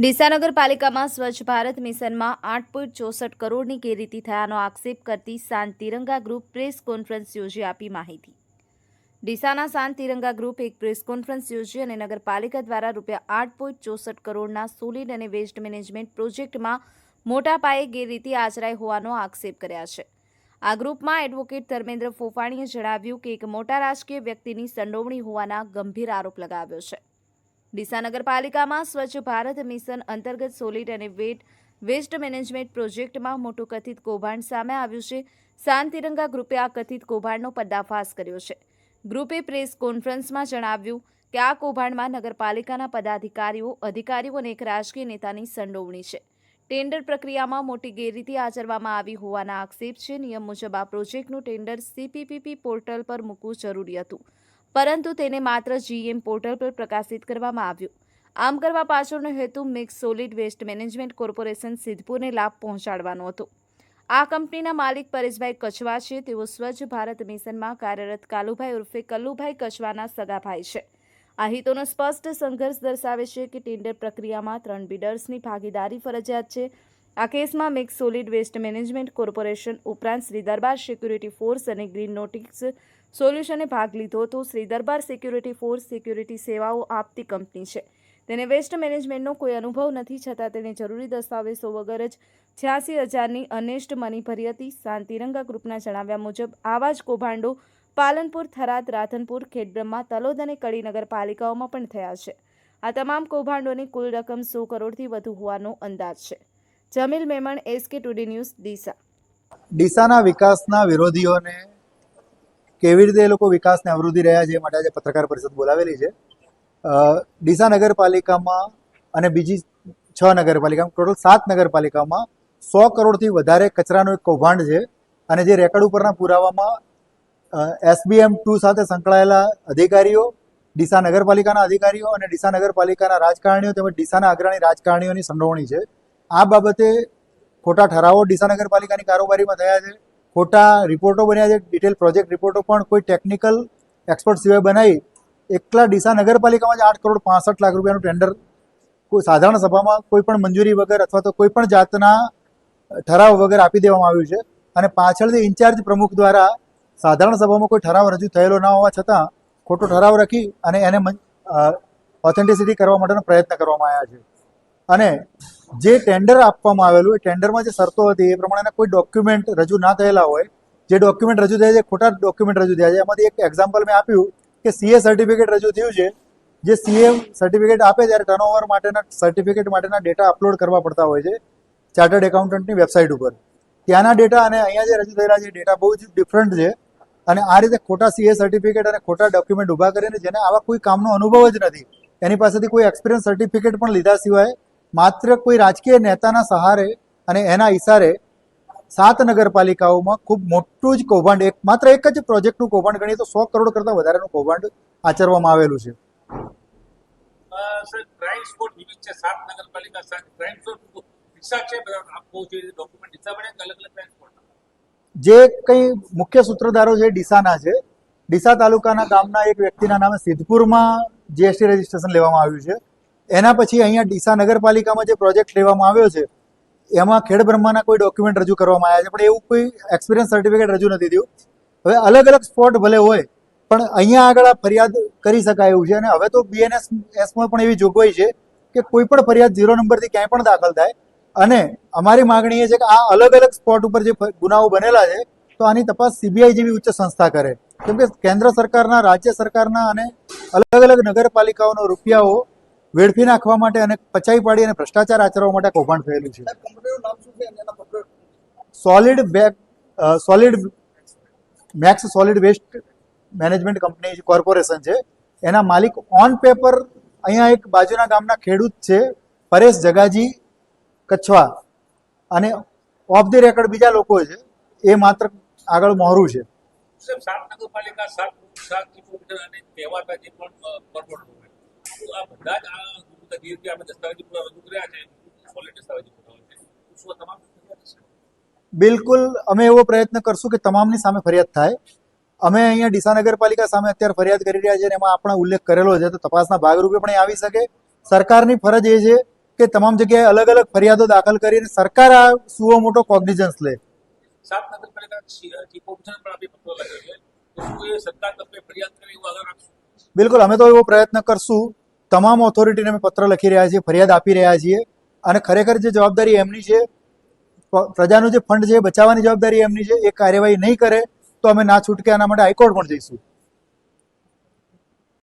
ડીસા નગરપાલિકામાં સ્વચ્છ ભારત મિશનમાં આઠ પોઈન્ટ ચોસઠ કરોડની ગેરરીતિ થયાનો આક્ષેપ કરતી શાંત તિરંગા ગ્રુપ પ્રેસ કોન્ફરન્સ યોજી આપી માહિતી. ડીસાના શાંત તિરંગા ગ્રુપ એક પ્રેસ કોન્ફરન્સ યોજી અને નગરપાલિકા દ્વારા રૂપિયા આઠ પોઈન્ટ ચોસઠ કરોડના સોલિડ અને વેસ્ટ મેનેજમેન્ટ પ્રોજેક્ટમાં મોટા પાયે ગેરરીતિ આચરાઈ હોવાનો આક્ષેપ કર્યા છે. આ ગ્રુપમાં એડવોકેટ ધર્મેન્દ્ર ફોફાણીએ જણાવ્યું કે એક મોટા રાજકીય વ્યક્તિની સંડોવણી હોવાના ગંભીર આરોપ લગાવ્યો છે. ડીસા નગરપાલિકામાં સ્વચ્છ ભારત મિશન અંતર્ગત સોલિડ અને વેટ વેસ્ટ મેનેજમેન્ટ પ્રોજેક્ટમાં મોટું કથિત કૌભાંડ સામે આવ્યું છે. સાન તિરંગા ગ્રુપે આ કથિત કૌભાંડનો પર્દાફાશ કર્યો છે. ગ્રુપે પ્રેસ કોન્ફરન્સમાં જણાવ્યું કે આ કૌભાંડમાં નગરપાલિકાના પદાધિકારીઓ, અધિકારીઓ અને એક રાજકીય નેતાની સંડોવણી છે. ટેન્ડર પ્રક્રિયામાં મોટી ગેરરીતિ આચરવામાં આવી હોવાના આક્ષેપ છે. નિયમ મુજબ આ પ્રોજેક્ટનું ટેન્ડર સીપીપીપી પોર્ટલ પર મૂકવું જરૂરી હતું. પરંતુ તેને માત્ર જીએમ પોર્ટલ પર પ્રકાશિત કરવામાં આવ્યું. આમ કરવા પાછળનો હેતુ mix solid waste management corporation સિદ્ધપુરને લાભ પહોંચાડવાનો હતો. આ કંપનીના માલિક પરેશભાઈ કચવા છે. તેઓ સ્વચ્છ ભારત મિશનમાં કાર્યરત કાલુભાઈ ઉર્ફે કલ્લુભાઈ કચવાના સગાભાઈ છે. આ હિતોનો સ્પષ્ટ સંઘર્ષ દર્શાવે છે કે ટેન્ડર પ્રક્રિયામાં ત્રણ બિડર્સની ભાગીદારી ફરજિયાત છે. આ કેસમાં mix solid waste management corporation ઉપરાંત શ્રી દરબાર સિક્યુરિટી ફોર્સ અને ગ્રીન નોટિક્સ સોલ્યુશને ભાગ લીધો હતો. Shri Darbar security force security સેવાઓ આપતી કંપની છે. તેને વેસ્ટ મેનેજમેન્ટનો કોઈ અનુભવ નથી, છતાં તેને જરૂરી દસ્તાવેજો વગર જ છ્યાસી હજારની અનેસ્ટ મની ભરી હતી. શાંતિરંગા ગ્રુપના જણાવ્યા મુજબ, આવા જ કૌભાંડો પાલનપુર, થરાદ, રાધનપુર, ખેડબ્રહ્મા, તલોદ અને કડી નગરપાલિકાઓમાં પણ થયા છે. આ તમામ કૌભાંડોની કુલ રકમ સો કરોડથી વધુ હોવાનો અંદાજ છે. Jamil Memon SK today news Deesa. ડીસાના વિકાસના વિરોધીઓને કેવી રીતે એ લોકો વિકાસને અવરોધી રહ્યા છે માટે આજે પત્રકાર પરિષદ બોલાવેલી છે. ડીસા નગરપાલિકામાં અને બીજી છ નગરપાલિકામાં, ટોટલ સાત નગરપાલિકામાં સો કરોડથી વધારે કચરાનું એક કૌભાંડ છે અને જે રેકર્ડ ઉપરના પુરાવામાં એસબીએમ ટુ સાથે સંકળાયેલા અધિકારીઓ, ડીસા નગરપાલિકાના અધિકારીઓ અને ડીસા નગરપાલિકાના રાજકારણીઓ તેમજ ડીસાના અગ્રણી રાજકારણીઓની સંડોવણી છે. આ બાબતે ખોટા ઠરાવો ડીસા નગરપાલિકાની કારોબારીમાં થયા છે. ખોટા રિપોર્ટો બન્યા છે. ડિટેલ પ્રોજેક્ટ રિપોર્ટો પણ કોઈ ટેકનિકલ એક્સપર્ટ સિવાય બનાવી એકલા ડીસા નગરપાલિકામાં જ આઠ કરોડ પાસઠ લાખ રૂપિયાનું ટેન્ડર કોઈ સાધારણ સભામાં કોઈ પણ મંજૂરી વગર અથવા તો કોઈ પણ જાતના ઠરાવ વગર આપી દેવામાં આવ્યું છે. અને પાછળથી ઇન્ચાર્જ પ્રમુખ દ્વારા સાધારણ સભામાં કોઈ ઠરાવ રજૂ થયેલો ના હોવા છતાં ખોટો ઠરાવ રાખી અને એને ઓથેન્ટિસિટી કરવા માટેનો પ્રયત્ન કરવામાં આવ્યા છે. અને જે ટેન્ડર આપવામાં આવેલું એ ટેન્ડરમાં જે શરતો હતી, એ પ્રમાણેના કોઈ ડોક્યુમેન્ટ રજૂ ના થયેલા હોય. જે ડોક્યુમેન્ટ રજૂ થયા છે, ખોટા ડોક્યુમેન્ટ રજૂ થયા છે. એમાંથી એક એક્ઝામ્પલ મેં આપ્યું કે સીએ સર્ટિફિકેટ રજૂ થયું છે. જે સીએ સર્ટિફિકેટ આપે ત્યારે ટર્નઓવર માટેના સર્ટિફિકેટ માટેના ડેટા અપલોડ કરવા પડતા હોય છે ચાર્ટર્ડ એકાઉન્ટન્ટની વેબસાઇટ ઉપર. ત્યાંના ડેટા અને અહીંયા જે રજૂ થયેલા છે ડેટા બહુ જ ડિફરન્ટ છે. અને આ રીતે ખોટા સીએ સર્ટિફિકેટ અને ખોટા ડોક્યુમેન્ટ ઊભા કરીને જેને આવા કોઈ કામનો અનુભવ જ નથી, એની પાસેથી કોઈ એક્સપિરિયન્સ સર્ટિફિકેટ પણ લીધા સિવાય માત્ર કોઈ રાજકીય નેતાના સહારે અને એના ઇશારે સાત નગરપાલિકાઓમાં ખૂબ મોટું જ કૌભાંડ એક માત્ર એક જ પ્રોજેક્ટનું કૌભાંડ ગણીએ તો સો કરોડ કરતાં વધારેનું કૌભાંડ આચરવામાં આવેલું છે. ક્રાઇમ સ્પોટ વિવિધ છે સાત નગરપાલિકા સાત ક્રાઇમ સ્પોટ રિક્ષા છે આપવું જોઈએ ડોક્યુમેન્ટ હિસાબ બને અલગ અલગ ક્રાઇમ સ્પોટ જે કંઈ મુખ્ય સૂત્રધારો છે ડીસાના છે. ડીસા તાલુકાના ગામના એક વ્યક્તિના નામે સિદ્ધપુરમાં જીએસટી રજીસ્ટ્રેશન લેવામાં આવ્યું છે. એના પછી અહીંયા ડીસા નગરપાલિકામાં જે પ્રોજેક્ટ લેવામાં આવ્યો છે, એમાં ખેડ બ્રહ્માના કોઈ ડોક્યુમેન્ટ રજૂ કરવામાં આવ્યા છે, પણ એવું કોઈ એક્સપિરિયન્સ સર્ટિફિકેટ રજૂ નથી થયું. હવે અલગ અલગ સ્પોટ ભલે હોય, પણ અહીંયા આગળ આ ફરિયાદ કરી શકાય એવું છે, અને હવે તો બીએનએસ એસમાં પણ એવી જોગવાઈ છે કે કોઈ પણ ફરિયાદ ઝીરો નંબરથી ક્યાંય પણ દાખલ થાય. અને અમારી માગણી એ છે કે આ અલગ અલગ સ્પોટ ઉપર જે ગુનાઓ બનેલા છે, તો આની તપાસ સીબીઆઈ જેવી ઉચ્ચ સંસ્થા કરે. કેમ કે કેન્દ્ર સરકારના, રાજ્ય સરકારના અને અલગ અલગ નગરપાલિકાઓનો રૂપિયાઓ વેડફી નાખવા માટે અને પચાઈ પાડી અને ભ્રષ્ટાચાર આચરવા માટે કૌભાંડ થયેલું છે. Solid back solid max solid waste management company corporation છે. એના માલિક ઓન પેપર અહીંયા એક બાજુના ગામના ખેડૂત છે, પરેશ જગાજી કચ્છવા. અને ઓફ ધી રેકર્ડ બીજા લોકો છે, એ માત્ર આગળ મોહરું છે. સાત નગરપાલિકા, સાત સાત કિલોમીટર અને કહેવાતા જે પણ કોર્પોરેટ આ બધા જ આ જે રીતે આપણે દસ્તાવેજી પુરાવા રજૂ કર્યા છે? સોલિડ દસ્તાવેજી પુરાવા છે શું તમામ બિલકુલ અમે એવો પ્રયત્ન કરશું કે તમામની સામે ફરિયાદ થાય. અમે અહીંયા ડીસા નગરપાલિકા સામે અત્યારે ફરિયાદ કરી રહ્યા છે અને એમાં આપણે ઉલ્લેખ કરેલો છે તો તપાસના ભાગરૂપે પણ એ આવી શકે. સરકારની ફરજ એ છે કે તમામ જગ્યાએ અલગ અલગ ફરિયાદો દાખલ કરીને સરકાર આ સુઓ મોટો કોગ્નિઝન્સ લે. બિલકુલ અમે તો એવો પ્રયત્ન કરશું તમામ ઓથોરિટીને અમે પત્ર લખી રહ્યા છીએ, ફરિયાદ આપી રહ્યા છીએ. અને ખરેખર જે જવાબદારી એમની છે પ્રજાનું જે ફંડ છે બચાવવાની જવાબદારી એમની છે, એ કાર્યવાહી નહીં કરે, તો અમે ના છૂટકે આના માટે હાઈકોર્ટ પણ જઈશું.